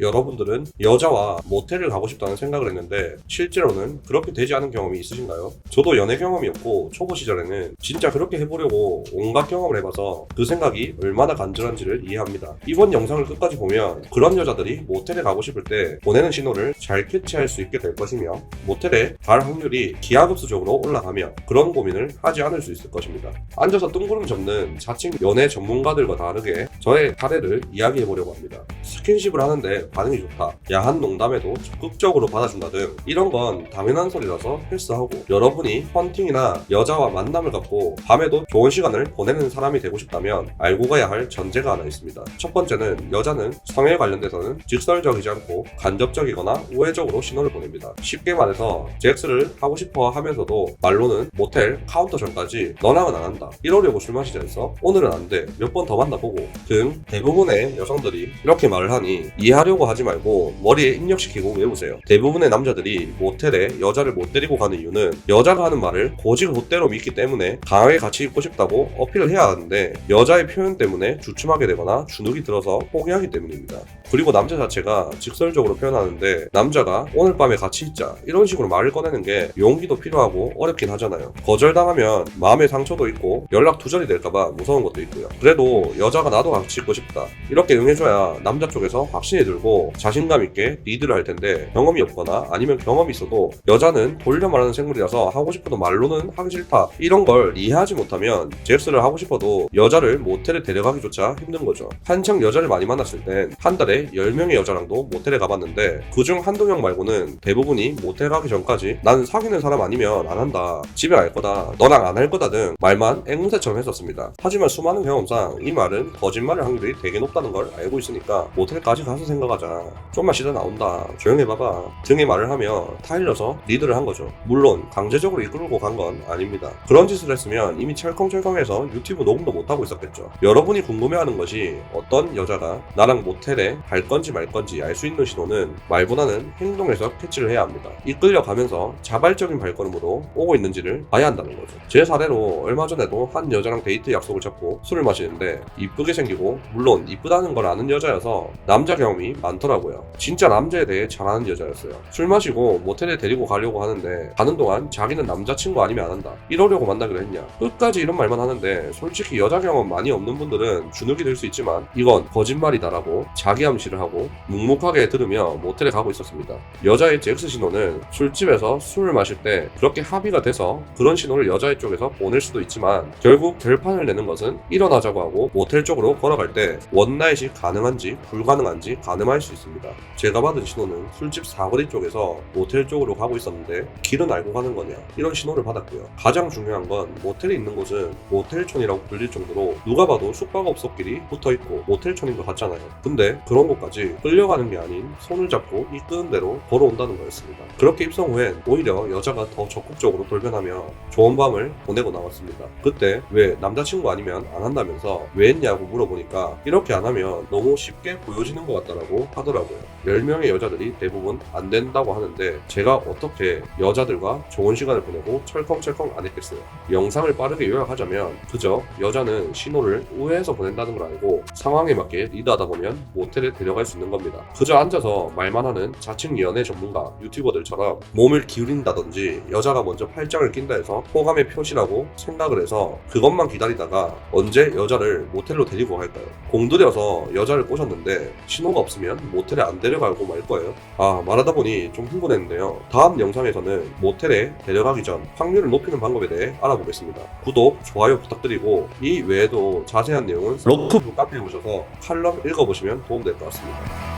여러분들은 여자와 모텔을 가고 싶다는 생각을 했는데 실제로는 그렇게 되지 않은 경험이 있으신가요? 저도 연애 경험이 없고 초보 시절에는 진짜 그렇게 해보려고 온갖 경험을 해봐서 그 생각이 얼마나 간절한지를 이해합니다. 이번 영상을 끝까지 보면 그런 여자들이 모텔에 가고 싶을 때 보내는 신호를 잘 캐치할 수 있게 될 것이며 모텔에 갈 확률이 기하급수적으로 올라가며 그런 고민을 하지 않을 수 있을 것입니다. 앉아서 뜬구름 접는 자칭 연애 전문가들과 다르게 저의 사례를 이야기해 보려고 합니다. 스킨십을 하는데 반응이 좋다. 야한 농담에도 적극적으로 받아준다 등 이런 건 당연한 소리라서 패스하고 여러분이 헌팅이나 여자와 만남을 갖고 밤에도 좋은 시간을 보내는 사람이 되고 싶다면 알고 가야 할 전제가 하나 있습니다. 첫 번째는 여자는 성에 관련돼서는 직설적이지 않고 간접적이거나 우회적으로 신호를 보냅니다. 쉽게 말해서 잭스를 하고 싶어 하면서도 말로는 모텔 카운터 전까지 너랑은 안 한다. 이러려고 술 마시지 않어? 오늘은 안 돼. 몇 번 더 만나보고 등 대부분의 여성들이 이렇게 말을 하니 이해하려고 하지 말고 머리에 입력시키고 외우세요. 대부분의 남자들이 모텔에 여자를 못 데리고 가는 이유는 여자가 하는 말을 고질 곧대로 믿기 때문에 강하게 같이 있고 싶다고 어필을 해야 하는데 여자의 표현 때문에 주춤하게 되거나 주눅이 들어서 포기하기 때문입니다. 그리고 남자 자체가 직설적으로 표현하는데 남자가 오늘 밤에 같이 있자 이런 식으로 말을 꺼내는 게 용기도 필요하고 어렵긴 하잖아요. 거절당하면 마음의 상처도 있고 연락 두절이 될까봐 무서운 것도 있고요. 그래도 여자가 나도 같이 있고 싶다 이렇게 응해줘야 남자 쪽에서 확신이 들고 자신감 있게 리드를 할 텐데 경험이 없거나 아니면 경험이 있어도 여자는 돌려 말하는 생물이라서 하고 싶어도 말로는 하기 싫다 이런 걸 이해하지 못하면 잭스를 하고 싶어도 여자를 모텔에 데려가기조차 힘든 거죠. 한창 여자를 많이 만났을 땐 한 달에 10명의 여자랑도 모텔에 가봤는데 그중 한두 명 말고는 대부분이 모텔 가기 전까지 난 사귀는 사람 아니면 안 한다 집에 갈 거다 너랑 안 할 거다 등 말만 앵무새처럼 했었습니다. 하지만 수많은 경험상 이 말은 거짓말의 확률이 되게 높다는 걸 알고 있으니까 모텔까지 가서 생각 하자 좀만 쉬다 나온다 조용히 해봐봐 등의 말을 하며 타일러서 리드를 한 거죠. 물론 강제적으로 이끌고 간 건 아닙니다. 그런 짓을 했으면 이미 철컹철컹해서 유튜브 녹음도 못하고 있었겠죠. 여러분이 궁금해하는 것이 어떤 여자가 나랑 모텔에 갈 건지 말 건지 알 수 있는 신호는 말보다는 행동에서 캐치를 해야 합니다. 이끌려 가면서 자발적인 발걸음으로 오고 있는지를 봐야 한다는 거죠. 제 사례로 얼마 전에도 한 여자랑 데이트 약속을 잡고 술을 마시는데 이쁘게 생기고 물론 이쁘다는 걸 아는 여자여서 남자 경험이 많더라고요. 진짜 남자에 대해 잘 아는 여자였어요. 술 마시고 모텔에 데리고 가려고 하는데 가는 동안 자기는 남자친구 아니면 안 한다. 이러려고 만나기로 했냐. 끝까지 이런 말만 하는데 솔직히 여자 경험 많이 없는 분들은 주눅이 들 수 있지만 이건 거짓말이다라고 자기 암시를 하고 묵묵하게 들으며 모텔에 가고 있었습니다. 여자의 잭스 신호는 술집에서 술을 마실 때 그렇게 합의가 돼서 그런 신호를 여자의 쪽에서 보낼 수도 있지만 결국 결판을 내는 것은 일어나자고 하고 모텔 쪽으로 걸어갈 때 원나잇이 가능한지 불가능한지 가 늠할 수 있습니다. 제가 받은 신호는 술집 사거리 쪽에서 모텔 쪽으로 가고 있었는데 길은 알고 가는 거냐 이런 신호를 받았고요. 가장 중요한 건 모텔이 있는 곳은 모텔촌이라고 불릴 정도로 누가 봐도 숙박업소끼리 붙어 있고 모텔촌인 것 같잖아요. 근데 그런 곳까지 끌려가는 게 아닌 손을 잡고 이끄는 대로 걸어온다는 거였습니다. 그렇게 입성 후엔 오히려 여자가 더 적극적으로 돌변하며 좋은 밤을 보내고 나왔습니다. 그때 왜 남자친구 아니면 안 한다면서 왜 했냐고 물어보니까 이렇게 안 하면 너무 쉽게 보여지는 것 같다라고 하더라고요. 10명의 여자들이 대부분 안 된다고 하는데 제가 어떻게 여자들과 좋은 시간을 보내고 철컹철컹 안 했겠어요. 영상을 빠르게 요약하자면 그저 여자는 신호를 우회해서 보낸다는 걸 알고 상황에 맞게 리드하다 보면 모텔에 데려갈 수 있는 겁니다. 그저 앉아서 말만 하는 자칭 연애 전문가 유튜버들처럼 몸을 기울인다든지 여자가 먼저 팔짱을 낀다 해서 호감의 표시라고 생각을 해서 그것만 기다리다가 언제 여자를 모텔로 데리고 갈까요? 공들여서 여자를 꼬셨는데 신호가 없으면 모텔에 안 데려가고 말 거예요. 아 말하다 보니 좀 흥분했는데요. 다음 영상에서는 모텔에 데려가기 전 확률을 높이는 방법에 대해 알아보겠습니다. 구독, 좋아요 부탁드리고 이 외에도 자세한 내용은 로크부 카페에 오셔서 칼럼 읽어보시면 도움될 것 같습니다.